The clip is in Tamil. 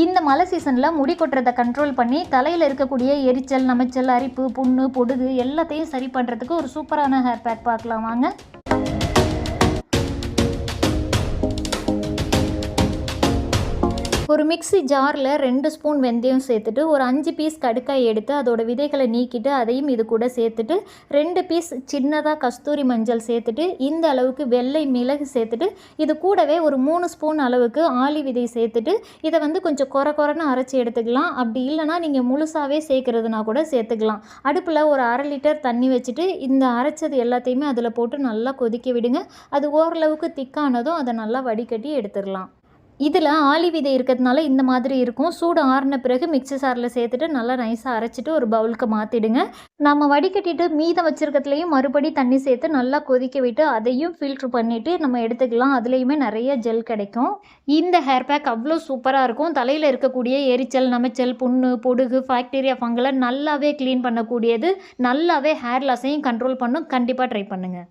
இந்த மழை சீசனில் முடி கொட்டுறதை கண்ட்ரோல் பண்ணி தலையில் இருக்கக்கூடிய எரிச்சல் நமைச்சல் அரிப்பு புண்ணு பொடுகு எல்லாத்தையும் சரி பண்ணுறதுக்கு ஒரு சூப்பரான ஹேர் பேக் பார்க்கலாம். வாங்க. ஒரு மிக்ஸி ஜாரில் ரெண்டு ஸ்பூன் வெந்தயம் சேர்த்துட்டு ஒரு அஞ்சு பீஸ் கடுக்காய் எடுத்து அதோட விதைகளை நீக்கிட்டு அதையும் இது கூட சேர்த்துட்டு ரெண்டு பீஸ் சின்னதாக கஸ்தூரி மஞ்சள் சேர்த்துட்டு இந்த அளவுக்கு வெள்ளை மிளகு சேர்த்துட்டு இது கூடவே ஒரு மூணு ஸ்பூன் அளவுக்கு ஆலி விதை சேர்த்துட்டு இதை வந்து கொஞ்சம் குறை குறைன்னு அரைச்சி எடுத்துக்கலாம். அப்படி இல்லைனா நீங்கள் முழுசாகவே சேர்க்குறதுனா கூட சேர்த்துக்கலாம். அடுப்பில் ஒரு அரை லிட்டர் தண்ணி வச்சுட்டு இந்த அரைச்சது எல்லாத்தையுமே அதில் போட்டு நல்லா கொதிக்க விடுங்க. அது ஓரளவுக்கு திக்கானதும் அதை நல்லா வடிகட்டி எடுத்துடலாம். இதில் ஆளி விதை இருக்கிறதுனால இந்த மாதிரி இருக்கும். சூடு ஆறின பிறகு மிக்சி சாரில் சேர்த்துட்டு நல்லா நைஸாக அரைச்சிட்டு ஒரு பவுலுக்கு மாற்றிடுங்க நம்ம வடிகட்டிட்டு மீதம் வச்சுருக்கிறதுலையும் மறுபடி தண்ணி சேர்த்து நல்லா கொதிக்க விட்டு அதையும் ஃபில்ட்ரு பண்ணிவிட்டு நம்ம எடுத்துக்கலாம். அதுலேயுமே நிறைய ஜெல் கிடைக்கும். இந்த ஹேர் பேக் அவ்வளோ சூப்பராக இருக்கும். தலையில் இருக்கக்கூடிய எரிச்சல் நமைச்சல் புண்ணு பொடுகு பாக்டீரியா ஃபங்கலை நல்லாவே க்ளீன் பண்ணக்கூடியது. நல்லாவே ஹேர் லாஸையும் கண்ட்ரோல் பண்ணும். கண்டிப்பாக ட்ரை பண்ணுங்கள்